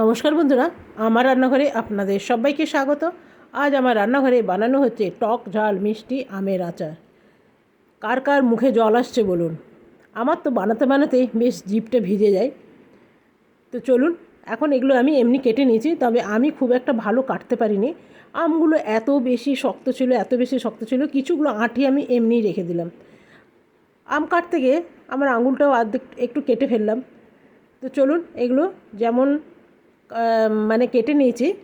নমস্কার বন্ধুরা, আমার রান্নাঘরে আপনাদের সবাইকে স্বাগত। আজ আমার রান্নাঘরে বানানো হচ্ছে টক ঝাল মিষ্টি আমের আচার। কার কার মুখে জল আসছে বলুন। আমার তো বানাতে বানাতে বেশ জিভটা ভিজে যায়। তো চলুন, এখন এগুলো আমি এমনি কেটে নিয়েছি, তবে আমি খুব একটা ভালো কাটতে পারিনি। আমগুলো এত বেশি শক্ত ছিল, এত বেশি শক্ত ছিল, কিছুগুলো আঁটি আমি এমনিই রেখে দিলাম। আম কাটতে গিয়ে আমার আঙুলটাও আর্ধেক একটু কেটে ফেললাম। তো চলুন, এগুলো যেমন মানে কেটে নিয়েছি।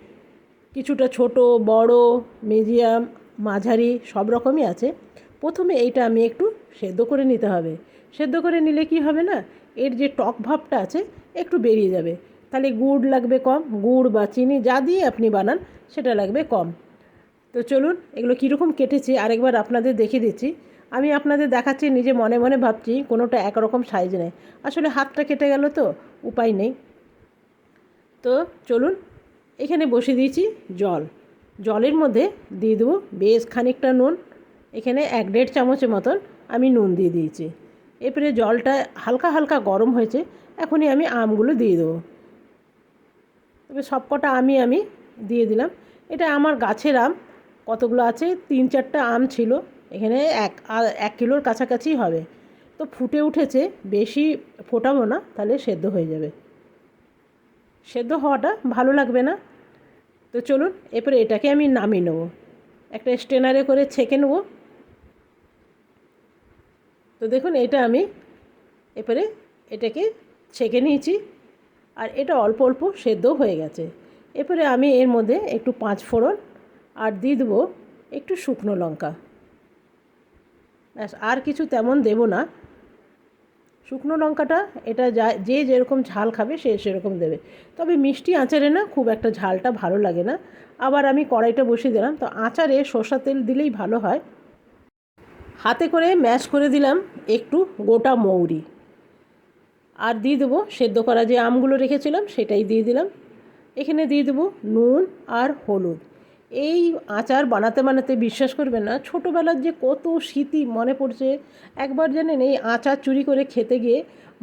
কিছুটা ছোট, বড় মিডিয়াম মাঝারি, সব রকমই আছে। প্রথমে এইটা আমি একটু সেদ্ধ করে নিতে হবে। সেদ্ধ করে নিলে কি হবে না? এর যে টক ভাবটা আছে, একটু বেরিয়ে যাবে। তাহলে গুড় লাগবে কম, গুড় বা চিনি যা দিয়ে আপনি বানান, সেটা লাগবে কম। তো চলুন, এগুলো কীরকম কেটেছি, আরেকবার আপনাদের দেখিয়ে দিচ্ছি। আমি আপনাদের দেখাচ্ছি, নিজে মনে মনে ভাবছি, কোনোটা একরকম সাইজ নেই। আসলে হাতটা কেটে গেল তো, উপায় নেই। তো চলুন, এখানে বসিয়ে দিয়েছি জল। জলের মধ্যে দিয়ে দেবো বেশ খানিকটা নুন। এখানে এক দেড় চামচের মতন আমি নুন দিয়ে দিয়েছি। এরপরে জলটা হালকা হালকা গরম হয়েছে, এখনই আমি আমগুলো দিয়ে দেবো। তবে সবকটা আমি আমি দিয়ে দিলাম। এটা আমার গাছের আম, কতগুলো আছে? তিন চারটা আম ছিল। এখানে এক এক কিলোর কাছাকাছি হবে। তো ফুটে উঠেছে, বেশি ফোটাবো না, তাহলে সেদ্ধ হয়ে যাবে। সেদ্ধ হওয়াটা ভালো লাগবে না। তো চলুন, এরপরে এটাকে আমি নামিয়ে নেব। একটা স্টেনারে করে ছেঁকে নেব। তো দেখুন, এটা আমি এরপরে এটাকে ছেঁকে নিয়েছি। আর এটা অল্প অল্প সেদ্ধ হয়ে গেছে। এরপরে আমি এর মধ্যে একটু পাঁচ ফোড়ন আর দিয়ে দেবো একটু শুকনো লঙ্কা। ব্যাস, আর কিছু তেমন দেব না। শুকনো লঙ্কাটা, এটা যা, যে যেরকম ঝাল খাবে সে সেরকম দেবে। তবে মিষ্টি আচারে না, খুব একটা ঝালটা ভালো লাগে না। আবার আমি কড়াইটা বসিয়ে দিলাম, তো আচারে সর্ষা তেল দিলেই ভালো হয়। হাতে করে ম্যাশ করে দিলাম একটু গোটা মৌরি। আর দিয়ে দেবো সেদ্ধ করা যে আমগুলো রেখেছিলাম, সেটাই দিয়ে দিলাম। এখানে দিয়ে দেবো নুন আর হলুদ। এই আচার বানাতে বানাতে বিশ্বাস করবে না। ছোটোবেলার যে কত স্মৃতি মনে পড়ছে, একবার জানেন এই আচার চুরি করে খেতে গিয়ে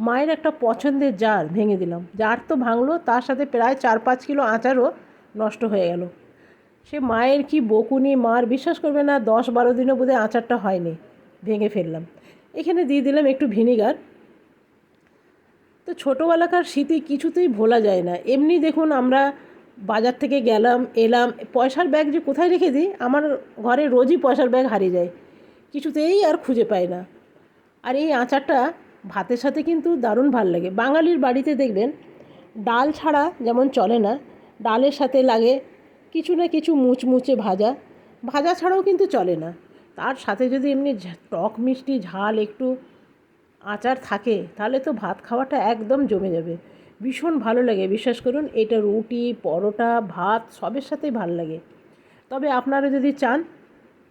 মায়ের একটা পছন্দের জার ভেঙে দিলাম। জার তো ভাঙলো, তার সাথে প্রায় চার পাঁচ কিলো আচারও নষ্ট হয়ে গেল। সে মায়ের কি বকুনি মার বিশ্বাস করবে না, দশ বারো দিনও বোধহয় আচারটা হয়নি, ভেঙে ফেললাম। এখানে দিয়ে দিলাম একটু ভিনিগার। তো ছোটোবেলাকার স্মৃতি কিছুতেই ভোলা যায় না। এমনি দেখুন আমরা বাজার থেকে গেলাম, এলাম, পয়সার ব্যাগ যে কোথায় রেখে দিই? আমার ঘরে রোজই পয়সার ব্যাগ হারিয়ে যায়। কিছুতেই আর খুঁজে পাই না। আর এই আচারটা ভাতের সাথে কিন্তু দারুণ ভালো লাগে। বাঙালির বাড়িতে দেখবেন, ডাল ছাড়া যেমন চলে না, ডালের সাথে লাগে কিছু না কিছু মুচমুচে ভাজা। ভাজা ছাড়াও কিন্তু চলে না। তার সাথে যদি এমনি টক মিষ্টি, ঝাল একটু আচার থাকে, তাহলে তো ভাত খাওয়াটা একদম জমে যাবে। ভীষণ ভালো লাগে। বিশ্বাস করুন, এটা রুটি, পরোটা, ভাত, সবের সাথেই ভালো লাগে। তবে আপনারা যদি চান,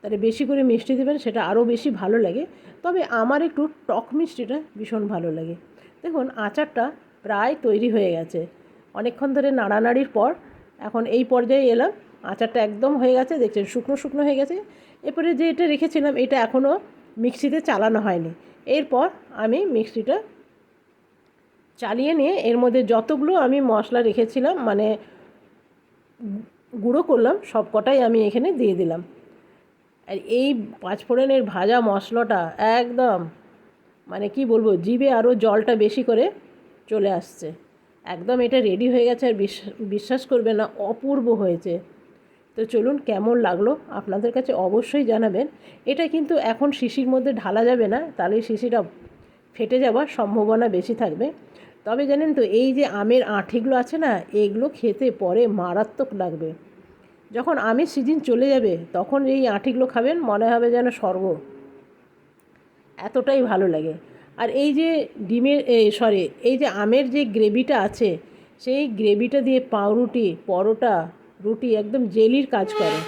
তাহলে বেশি করে মিষ্টি দেবেন, সেটা আরও বেশি ভালো লাগে। তবে আমার একটু টক মিষ্টিটা ভীষণ ভালো লাগে। দেখুন, আচারটা প্রায় তৈরি হয়ে গেছে। অনেকক্ষণ ধরে নাড়ানাড়ির পর এখন এই পর্যায়ে এলাম। আচারটা একদম হয়ে গেছে, দেখছেন শুকনো শুকনো হয়ে গেছে। এরপরে যে এটা রেখেছিলাম, এটা এখনও মিক্সিতে চালানো হয়নি। এরপর আমি মিক্সিটা চালিয়ে নিয়ে এর মধ্যে যতগুলো আমি মশলা রেখেছিলাম মানে গুঁড়ো করলাম সব কটাই আমি এখানে দিয়ে দিলাম। আর এই পাঁচফোড়নের ভাজা মশলাটা একদম মানে কি বলব, জিভে আরও জলটা বেশি করে চলে আসছে। একদম এটা রেডি হয়ে গেছে, আর বিশ্বাস বিশ্বাস করবে না, অপূর্ব হয়েছে। তো চলুন কেমন লাগল আপনাদের কাছে অবশ্যই জানাবেন। এটা কিন্তু এখন শিশির মধ্যে ঢালা যাবে না, তাহলে শিশিটা ফেটে যাওয়ার সম্ভাবনা বেশি থাকবে। তবে জানেন তো, এই যে আমের আঁঠিগুলো আছে না, এগুলো খেতে পরে মারাত্মক লাগবে। যখন আমের সিজন চলে যাবে, তখন এই আঁঠিগুলো খাবেন, মনে হবে যেন স্বর্গ। এতটাই ভালো লাগে। আর এই যে ডিমের সরি এই যে আমের যে গ্রেভিটা আছে, সেই গ্রেভিটা দিয়ে পাউরুটি, পরোটা, রুটি একদম জেলির কাজ করে।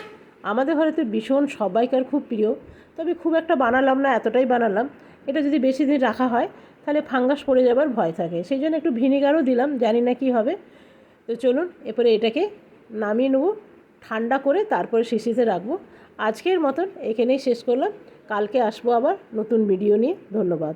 আমাদের ঘরে তো ভীষণ সবাইকার খুব প্রিয়। তবে খুব একটা বানালাম না, এতটাই বানালাম। এটা যদি বেশি দিন রাখা হয়, তাহলে ফাঙ্গাস পড়ে যাবার ভয় থাকে। সেই জন্য একটু ভিনিগারও দিলাম, জানি না কি হবে। তো চলুন, এরপরে এটাকে নামিয়ে নেব, ঠান্ডা করে তারপরে শিশিতে রাখব। আজকের মতন এখানেই শেষ করলাম। কালকে আসব আবার নতুন ভিডিও নিয়ে। ধন্যবাদ।